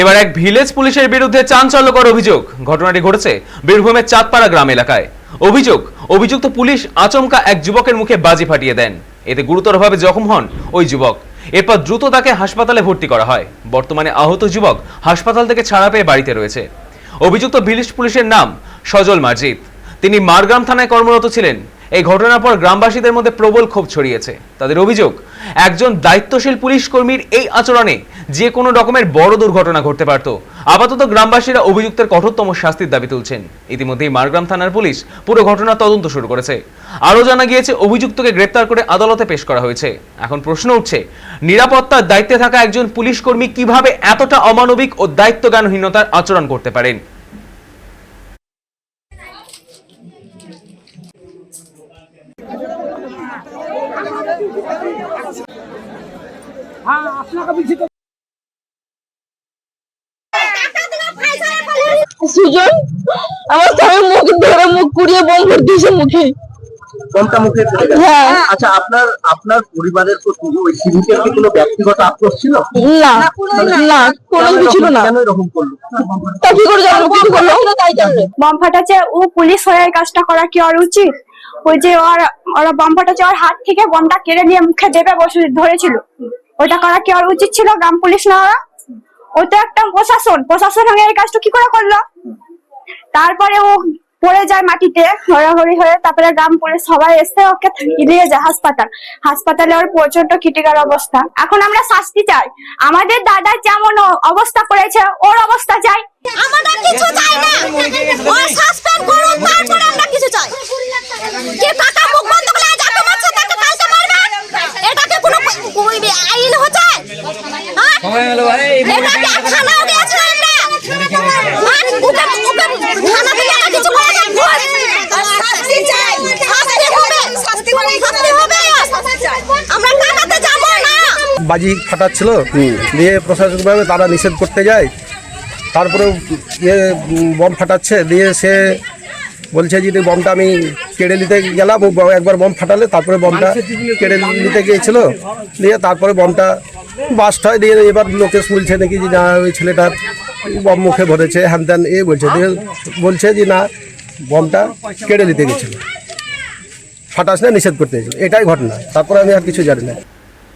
এবার এক ভিলেজ পুলিশের বিরুদ্ধে চাঞ্চল্যকর অভিযোগ। ঘটনাটি ঘটেছে বীরভূমের চাঁদপাড়া গ্রাম এলাকায়। অভিযোগ, অভিযুক্ত পুলিশ আচমকা এক যুবকের মুখে বাজি ফাটিয়ে দেন। এতে গুরুতরভাবে জখম হন ওই যুবক। এরপর দ্রুত তাকে হাসপাতালে ভর্তি করা হয়। বর্তমানে আহত যুবক হাসপাতাল থেকে ছাড়া পেয়ে বাড়িতে রয়েছে। অভিযুক্ত ভিলেজ পুলিশের নাম সজল মার্জিত তিনি মারগ্রাম থানায় কর্মরত ছিলেন। এই ঘটনার পর গ্রামবাসীদের মধ্যে প্রবল ক্ষোভ ছড়িয়েছে। তাদের অভিযোগ, একজন দায়িত্বশীল পুলিশ কর্মীর এই আচরণে যে কোনো রকমের বড় দুর্ঘটনা ঘটতে পারত। আপাতত গ্রামবাসীরা অভিযুক্তের কঠোরতম শাস্তির দাবি তুলছেন। ইতিমধ্যেই মারগ্রাম থানার পুলিশ পুরো ঘটনা তদন্ত শুরু করেছে। আরও জানা গিয়েছে, অভিযুক্তকে গ্রেপ্তার করে আদালতে পেশ করা হয়েছে। এখন প্রশ্ন উঠছে, নিরাপত্তার দায়িত্বে থাকা একজন পুলিশ কর্মী কীভাবে এতটা অমানবিক ও দায়িত্বজ্ঞানহীনতার আচরণ করতে পারেন? সুজন আমার স্বামী মুখ ধরে মুখ কুড়িয়ে বোম ভরে দিয়েছে মুখে কোনটা মুখে গেছে? হ্যাঁ। আচ্ছা আপনার আপনার পরিবারের প্রতি ওই সিভিকের কি কোনো ব্যক্তিগত আক্রোশ ছিল? না না কোনো কিছু ছিল না। কেন এরকম করল? তা কি করে জানব কিছু করল? তাই বম ফাটাচ্ছে। ও পুলিশ হয়ে কাজটা করা কি আর উচিত? ওই যে ওর, ওরা বম ফাটাচ্ছে ওর হাত থেকে বমটা কেড়ে নিয়ে মুখে দেবে বসে ধরেছিল। ওইটা করা কি আর উচিত ছিল গ্রাম পুলিশ না ওরা? ও তো একটা প্রশাসন। প্রশাসন হয়ে এই কাজটা কি করে করল? তারপরে ও পড়ে যায় মাটিতে, হড়াহড়ি হয়ে তারপরে গ্রাম পুলিশ সবাই এসে ওকে নিয়ে যায় হাসপাতাল। হাসপাতালে ওর প্রচণ্ড ক্রিটিক্যাল অবস্থা। এখন আমরা শাস্তি চাই। আমাদের দাদা যেমন অবস্থা করেছে, ওর অবস্থা চাই। আমরা কিছু চাই না। ও সাসপেন্ড করুন তারপরে আমরা কিছু চাই কে টাকা মুখ বন্ধ করে যাকে মারছে তাকে কালকে মারবে আইন হচ্ছে? হ্যাঁ? এটাকে থানাও গেছে আমরা? ওকে ওকে থানা থেকে আর কিছু না। শাস্তি চাই। শাস্তি হবে। শাস্তি হবে শাস্তি হবে। আমরা টাকাতে যাব না। বাজি ফাটাচ্ছিল দিয়ে প্রশাসনিকভাবে তারা নিষেধ করতে যায়। তারপরে ইয়ে বম ফাটাচ্ছে দিয়ে সে বলছে যে বমটা আমি কেড়ে নিতে গেলাম একবার বম ফাটালে, তারপরে বমটা কেড়ে নিতে গিয়েছিল দিয়ে তারপরে বমটা বাস্ট হয় দিয়ে এবার লোকে শুনছে নাকি যে, না, ওই ছেলেটার বম মুখে ভরেছে হ্যান ত্যান, এ বলছে, দিয়ে বলছে যে, না, বমটা কেড়ে নিতে গেছিল ফাটাস না, নিষেধ করতে এটাই ঘটনা, তারপরে আমি আর কিছু জানি না।